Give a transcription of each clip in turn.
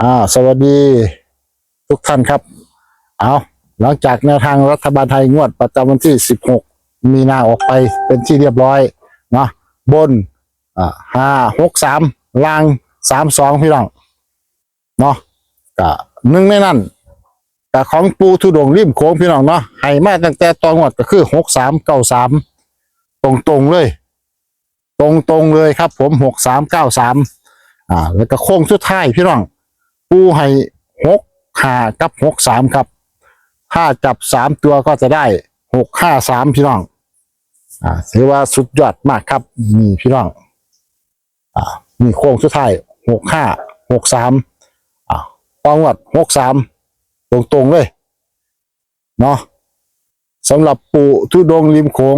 อ่าสวัสดีทุกท่านครับ เอาหลังจากแนวทางรัฐบาลไทยงวดประจำวันที่ 16 มีนาออกไปเป็นที่เรียบร้อยเนาะบนอ่าห้าหกสามล่างสามสองพี่น้องเนาะก็หนึ่งในนั้นกับของปูทุดงริมโค้งพี่น้องเนาะให้มาตั้งแต่ตอนงวดก็คือหกสามเก้าสามตรงตรงเลย ตรงตรงเลยครับ ผมหกสามเก้าสามอ่า แล้วก็โค้งสุดท้ายพี่น้อง ปูให้หกห้ากับหกสามครับ ถ้าจับสามตัวก็จะได้หกห้าสามพี่น้อง อ่าถือว่าสุดยอดมากครับนี่พี่น้อง อ่านี่โค้งสุดท้ายหกห้าหกสามอ่าปองวัดหกสามตรงๆเลย เนาะสำหรับปูทุดงริมโขง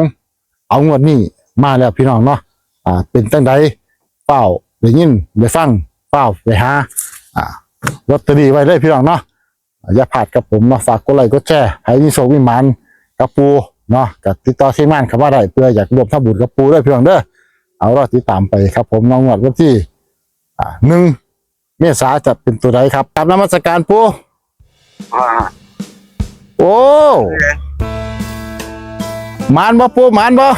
เอางวดนี้มาแล้วพี่น้องเนาะอ่า เป็นตั้งใดเฝ้าได้ยินได้ฟังเฝ้าไปหาอ่า ลอตเตอรี่ไว้เลยพี่น้องเนาะอย่าพลาดกับผมเนาะฝากกดไลค์กดแชร์ให้มีโชคมีหมันกับปูเนาะกับติดต่อทีมงานคำว่าได้เพื่ออยากรวมทำบุญกับปูด้วยพี่น้องเด้อเอารอติดตามไปครับ ผมน้องงวดวันที่อ่าหนึ่งเมษาจะเป็นตัวใดครับ ตามนมัสการปูว่าโอ้หมานบ่ปูหมานบ่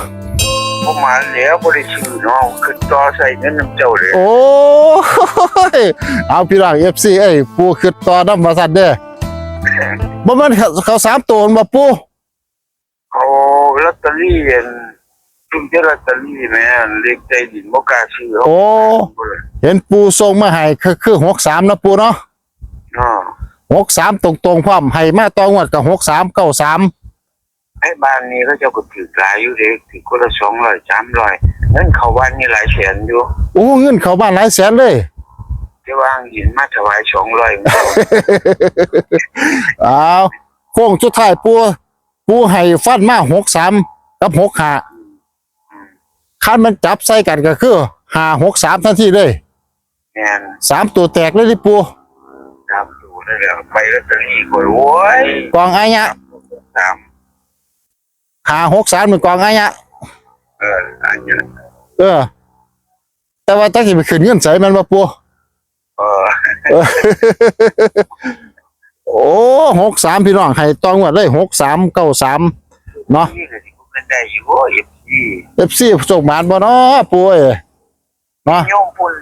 ประมาณแล้วบริสุทธิ์เนาะคือต่อใส่เงินน้ำเจ้าเลยโอ้ยเอาพี่น้องเอฟซีเอ้ยปูขึ้นต่อน้ำมาสัตว์เด้อบ่มันเขาเขาสามตัวบ่ปูเขาลอตเตอรี่เองจุ่มเจลอตเตอรี่แม่นเลขใจดินบ่กล้าซื้อเขาโอ้เห็นปูส่งมาให้คือคือหกสามนะปูเนาะเนาะหกสามตรงตรงๆพร้อมให้มาตองวดกับหกสามเก้าสาม ไอ้บ้านนี้เขาเจ้าก็ถือหลายอยู่เด็กถือคนละสองร้อยสามร้อยเงินเขาวันนี่หลายแสนอยู่โอ้เงินเขาบ้านหลายแสนเลยที่ว่างหินมาถวายสองร้อยอ้าวโค้งสุดท้ายปูปูให้ฟันมาหกสามกับหกห้าคันมันจับใส่กันก็คือห้าหกสามทันทีเลยแม่นสามตัวแตกเลยดิปูครับดูได้แล้วไปลอตเตอรี่ก็โอ้ยกองอายะตาม ห้าหกสามเป็นกองอายะเอออันนี้เออ แต่ว่าตั้งที่ไปขึ้นเงินใส่มันมาปูเออเออโอ้หกสามพี่น้องให้ตองวดเลยหกสามเก้าสามเนาะนี่ก็สิเงินได้อยู่โอ้ยพี่เอฟซีส่งมานบ่เนาะปูเอ้ยเนาะโยมพุ่น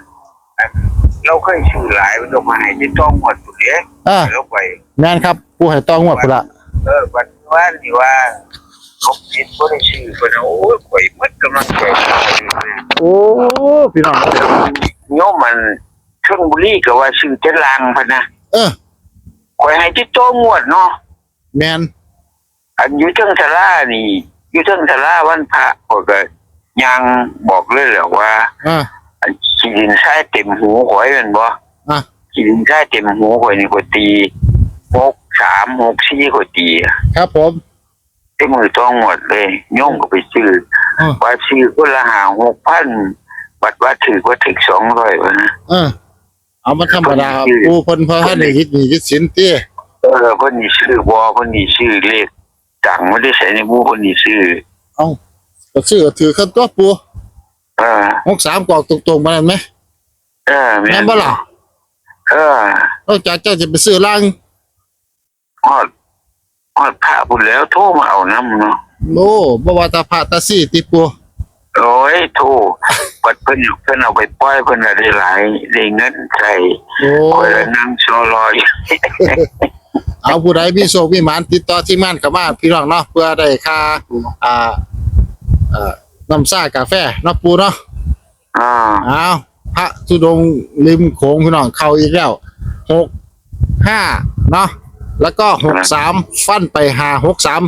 เราเคยชื่อหลายมันออกมาให้ที่ต้องหมดตัวเนี้ยอ่าแล้วไปแม่นครับปูให้ตองวดพุ่นละเออวันว่านี่ว่า เขาคิดว่าได้ชื่อคนโอ้ยข่อยหมดกำลังใจโอ้พี่น้องโยมมันชลบุรีก็ว่าชื่อเจรังพะนะเออข่อยให้ที่โตงวดเนาะแม่นอันอยู่เทิงทลานี่อยู่เทิงทลาวันพระข่อยก็ยังบอกเลยแหละว่าอ่าอันขีดินทรายเต็มหูข่อยแม่นบ่อะขีดินทรายเต็มหูข่อยนี่ข่อยตีหกสามหกสี่ข่อยตีอะครับผม ที่มือต้องหมดเลยโยมก็ไปซื้ออมว่าซื้อคนละหาหกพันบัตรว่าถือว่าถึงสองร้อยวะนะ เออ เอามาธรรมดาปูเพิ่นพอให้ได้คิดหนี่คิดสินเตี้ยเออคนนี้ซื้อบอคนนี้ซื้อเลขจังไม่ได้ใส่ในหมูคนนี้ซื้อเอาก็ซื้อก็ถือขั้นตัวปูเออหกสามกอกตรงๆมานั่นไหมเออแม่นบ่ล่ะเออนอกจากเจ้าจะไปซื้อล่าง ฮอดฮ อดพระพุ่นแล้วโทรมาเอาน้ำเนาะโอ้บ่ว่าแตาพระตาซี่ติปูโอ้ยโทรบัดเพิ่นเพิ่นเอาไปปล่อยเพิ่นน่ะได้หลายได้เงินใส่โอ้คอยละนั่งโซลอยเอาผู้ใดมีโชคมีหมานติดต่อที่ม่านกับมาพี่น้องเนาะเพื่อได้ค่าอ่าเอ่อน้ำซ่ากาแฟเนาะปูเนาะอ่าเอาพระธุดงค์ริมโขงพี่น้องเข้าอีกแล้วหกห้าเนาะ แล้วก็หกสามฟันไปหาหกสาม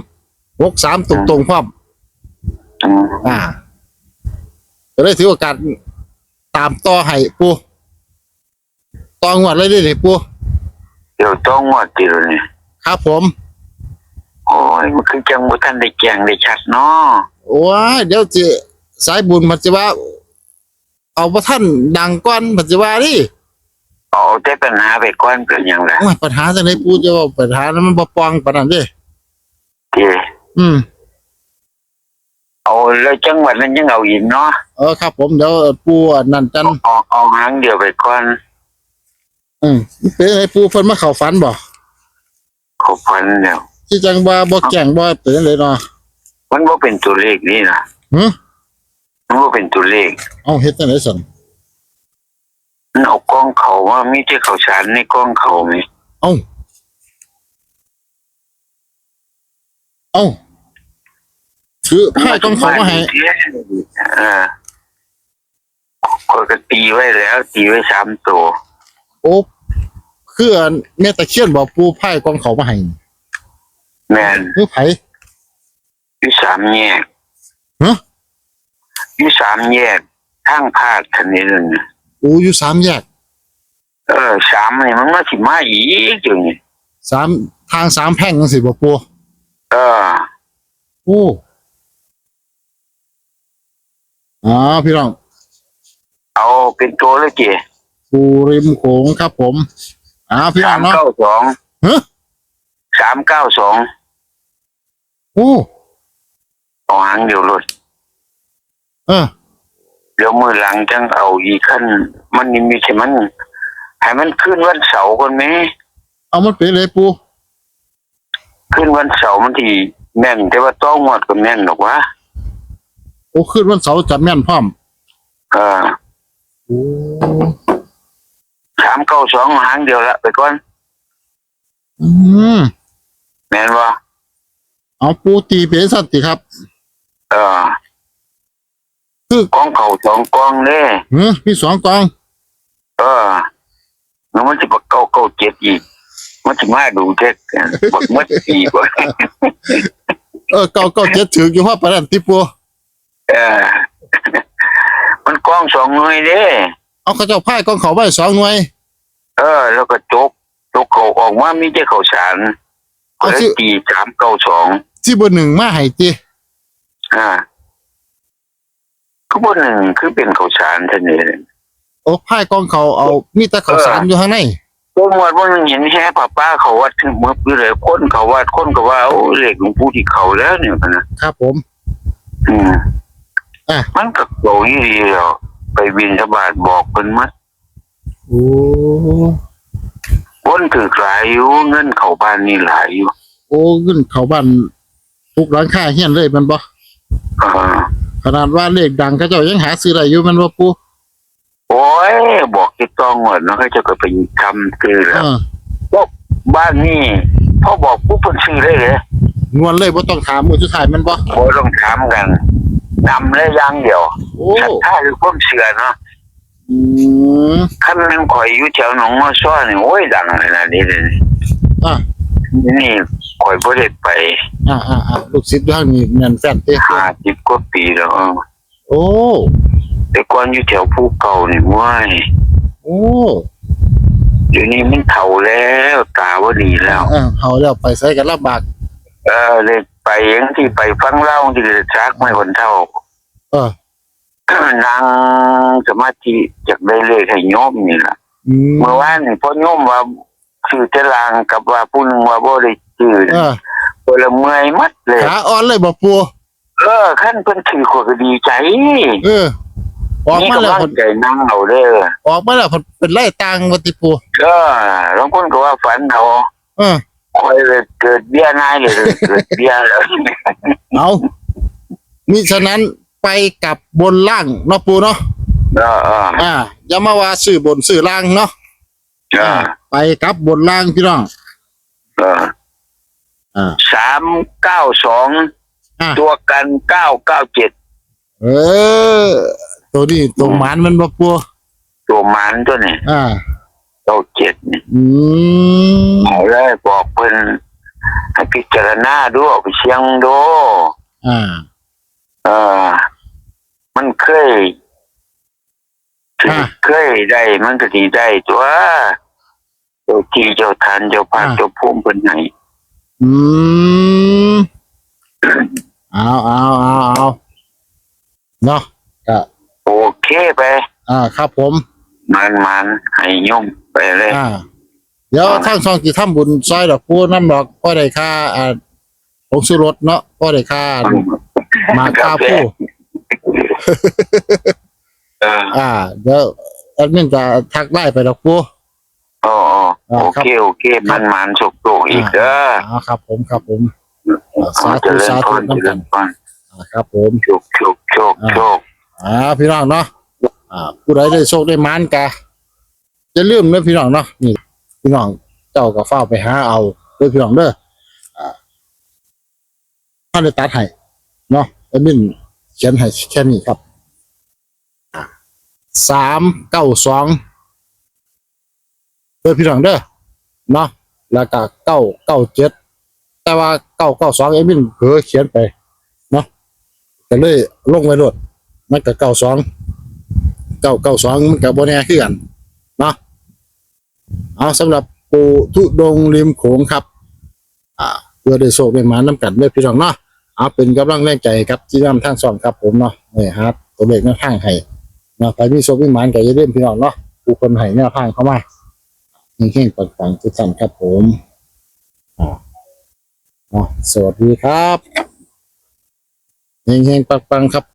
หกสามตรงตรงๆพร้อมอืมอ่าก็เลยถือโอกาสตามต่อให้ปูต่องวดเลยเดิปูเดี๋ยวต้องงวดเดียวนี่ครับผม โอ้ยมันคือจังบ่ทันได้แจงได้ชัดเนาะโอ้ยเดี๋ยวจะสายบุญมันจะว่า เอาพระท่านดังก้อนมันจะว่าดิ เอาแต่ปัญหาไปก่อนเป็นหยังล่ะโอ้ยปัญหาจะไหนปูจะว่าปัญหานั้นมันบ่ปองปานนั้นเด้เด้อืมเอาแล้วจังหวัดนั้นยังเอาอีกเนาะเออครับ ผมเดี๋ยวปูอันนั่นจันเอาเอาหางเดียวไปก่อนอืมเป็นไงปูเพิ่นมาเข้าฝันบ่เขาพันแล้วที่จังว่าบ่แก่งบ่เป็นเลยเนาะมันว่าเป็นตัวเลขนี่นะหึมันว่าเป็นตัวเลขเอาเฮ็ดจังได๋สั่น มันเอากล้องเขาว่ามีแต่เขาสารในกล้องเขาไหมเอ้าเอ้าถือผ้ากองเขามาให้เออคนก็ตีไว้แล้ว ตีไว้สามตัวโอ้คืออันแม่ตะเคียนบอกปูไพ่กองเขามาให้แมนคือไผอยู่สามแยกฮะอยู่สามแยกทางพาดคันนี้นึง โอ้อยู่สามแยก เออสามนี่มันมาสิมาอีกอยู่นี่สามทางสามแพร่งจังซี่บ่ปูเออโอ้อ๋อพี่น้องเอาเป็นตัวเลยเจปูริมโขงครับผมอ่าพี่น้อสางมเนาะเก้าสองฮะสามเก้าสองโอ้เอาหางเดียวเลยเออเดี๋ ยวมือหลังจังเอาอีกขั้นมันนี่มีใช่มันให้มันขึ้นวันเสาร์ก่อนไหมเอามันไปเลยปูขึ้นวันเสาร์มันที่แม่น แต่ว่าต้องงวดก็แม่นหรอกวะโอ้ขึ้นวันเสาร์จัดแม่นพร้อมเออโอ้สามเก้าสองหางเดียวละไปก่อนอืมแม่นว่าเอาปูตีเป็นสัตว์ติครับ เออ คือกองเขาสองกองเน่เฮ้มีสองกองเออแล้วมันจะบักเก้าเก้าเจ็ดอีก มันจะมาดูเท็กบักมัดอีกว่าเออเก้าเก้าเจ็ดถืออยู่ว่าประดันติปูเออมันกองสองหน่วยเด้เอาเขาเจ้าไพ่กองเขาไว้สองหน่วย เออ แล้วก็จกจกเขาออกมามีแต่เขาสารก็เลยตีสามเก้าสองที่เบอร์หนึ่งมาให้ติอ่า ก็บนหนึ่งคือเป็นเขาสารท่านนี้โอ้ไพ่กองเขาเอามีแต่เขาวสารอยู่ข้างในตัวหมวดว่าหนึ่งเห็นแค่ป้าป้าเขาวัดถึงมืออยู่เลยคนเขาวัดคนก็ว่าโอ้เหล็กหลวงปู่ที่เขาแล้วเนี่ยนะครับผม อืมอะมันก็โตยี่ดีแล้วไปบินทบาทบอกเพิ่นมัดโอ้คนถือหลายอยู่เงินเขาบ้านนี่หลายอยู่ โอ้ขึ้นเขาบ้านทุกร้านค้าเฮียนเลยแมันบ่เออ ขนาดว่าเลขดังเขาเจ้ายังหาซื้อได้อยู่แมันบ่ปูโอ้ยบอกที่ต้องหมดเนาะเขาจะก็ไปทำคือเอแล้วอบ้านนี่พ่อบอกปุ๊บเพิ่นซื้อได้เลยนวลเลยบ่ต้องถามมือสุดท้ายแมันบ่โอ้ต้องถามกันนำเลยอย่างเดียวโอ้ศรัทธาคือความเชื่อเนาะอืมคันนึงข่อยอยู่แถวหนองมอซ้อนี่โอ้ยดังขนาดนี้เลยอะนี่ ข่อยบ่ได้ไปอ่าอ่าอ่าลูกศิษย์อยู่ทางนี้นั่นแฟนเต้ห้าสิบกว่าปีแล้วเออโอ้แต่ก่อนอยู่แถวภูเก่านี่ว้ายโอ้เดี๋ยวนี้มันเฒ่าแล้วตาบ่ดีแล้วเออเฮาแล้วไปใส่กันลำบากเออเลยไปเองที่ไปฟังเล่าที่จักไม่คนเท่า เออนั่งสมาธิจากได้เลยให้โยมนี่ล่ะอืมเมื่อวานนี่พ่อโยมว่า ชื่อเจรางกับว่าผู้หนึงว่าบ่ได้ชื่อเออคนละเมื่อยมัดเลย ขาอ่อนเลยบ่ปูเออขั้นเพิ่นถือขวดก็ดีใจเออ ออกมาแล้วกำลัผงใจนั่งเอาเด้อออกมาแล้วผลเป็นไล่ตังวัติปูเออบางคนก็ว่าฝันเอาเออคอยเลยเกิดเบี้ยนายเลยเกิดเบี้ยแล้วเอามิฉะนั้นไปกับบนล่างเนาะปูเนาะเออเอออ่าอย่ามาว่าซื้อบนซื้อล่างเนาะ เออไปกับบนล่างพี่น้องเอออ่าสามเก้าสองอ่าตัวกันเก้าเก้าเจ็ดเออ ตัวนี้ตัวหมานมันบ่ปูตัวมันตัวนี้อ่า เก้าเจ็ดนี่อืมเอาเลยบอกเพิ่นให้พิจารณาดูเอาไปเชียงดูอ่า เออมันเคยถึงอ่าเคยได้มันก็ดีได้ตัวเจ้าที่เจ้าทานเจ้าภาคอ่าเจ้าภูมิเป็นไหนอืมเอาเอาเอาเอาเนาะก็โอเคไปอ่า ครับผมมันมันให้โยมไปเลยอ่าเดี๋ยวทางช่องกี่ทำบุญซอยดอกปูน้ำดอกก็ได้ค่าอ่าผงสุรสเนาะก็ได้ค่าหมากค่าผู้เอออ่า เดี๋ยวแอดมินจะทักได้ไปดอกปูอ๋ออ๋ออ่า โอครับเคโอเคมันมันสุกโตอีกเด้ออ่าครับ ผมครับผมสาอ๋อธุเจริญสาพธุรเจริญพรอ่าครับผมโชคโชคโชคโชคอ่าพี่น้องเนาะอ่าผู้ใดได้โชคได้หมานกะอย่าลืมเด้อพี่น้องเนาะนี่พี่น้องเจ้าก็เฝ้าวไปหาเอาเด้อพี่น้องเด้ออ่าท่านได้ตัดให้เนาะแอดมินเขียนให้แค่นี้ครับสามเก้าสอง เด้อพี่น้องเด้อเนาะแล้วก็เก้าเก้าเจ็ดแต่ว่าเก้าเก้าสองแอดมินเผลอเขียนไปเนาะก็เลยลงไว้โลดมันก็เก้าสองเก้าเก้าสองมันกับโบแน่คือกันเนาะเอาสำหรับปูทุดงริมโขงครับ อ่าเพื่อได้โชคได้มาน้ำกันเด้อพี่น้องเนาะเอาเป็นกำลังแรงใจครับที่นำทางสองครับผมเนาะนี่ฮะตัวเลขแนวทางให้เนาะใครมีโชคมีหมานก็อย่าลืมพี่น้องเนาะผู้คนให้แนวทางเข้ามา เฮงๆปังๆทุกท่านครับผมอ่าสวัสดีครับเฮงๆปังๆครับ